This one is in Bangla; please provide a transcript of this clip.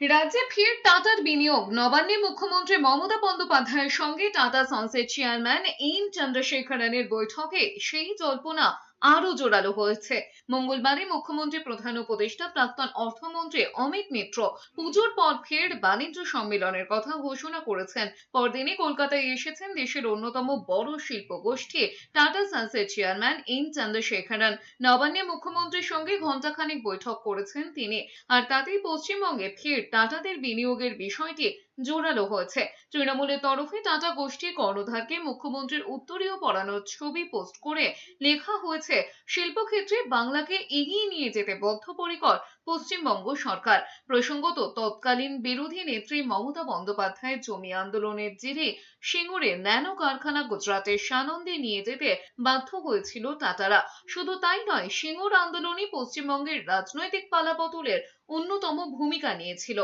রাজ্যে ফের টাটার বিনিয়োগ। নবান্নে মুখ্যমন্ত্রী মমতা বন্দ্যোপাধ্যায়ের সঙ্গে টাটা সন্সের চেয়ারম্যান এন চন্দ্রশেখরনের বৈঠকে সেই জল্পনা আরও জোরালো হয়েছে। মঙ্গলবারই মুখ্যমন্ত্রী, প্রধান উপদেষ্টা, প্রাক্তন অর্থমন্ত্রী অমিত মিত্র পুজোর পর ফের বাণিজ্য সম্মেলনের কথা ঘোষণা করেছেন। পরদিনই কলকাতায় এসেছেন দেশের অন্যতম বড় শিল্প গোষ্ঠী টাটা সন্সের চেয়ারম্যান এন চন্দ্রশেখরন। নবান্নে মুখ্যমন্ত্রীর সঙ্গে ঘণ্টাখানেক বৈঠক করেছেন তিনি। আর তাতেই পশ্চিমবঙ্গে ফের টাটাদের বিনিয়োগের বিষয়টি জোরালো হয়েছে। তৃণমূলের তরফে টাটা গোষ্ঠীর কর্ণধারকে মুখ্যমন্ত্রীর উত্তরীয় পড়ানোর ছবি পোস্ট করে লেখা হয়েছে শিল্পক্ষেত্রে বাংলাকে এগিয়ে নিয়ে যেতে বদ্ধপরিকর পশ্চিমবঙ্গ সরকার। প্রসঙ্গত, তৎকালীন বিরোধী নেত্রী মমতা বন্দ্যোপাধ্যায়ের জমি আন্দোলনের জেরে সিঙ্গুরে ন্যানো কারখানা গুজরাটের সানন্দে নিয়ে যেতে বাধ্য হয়েছিল টাটারা শুধু তাই নয়, সিঙ্গুর আন্দোলনই পশ্চিমবঙ্গের রাজনৈতিক পালাবদলের অন্যতম ভূমিকা নিয়েছিল।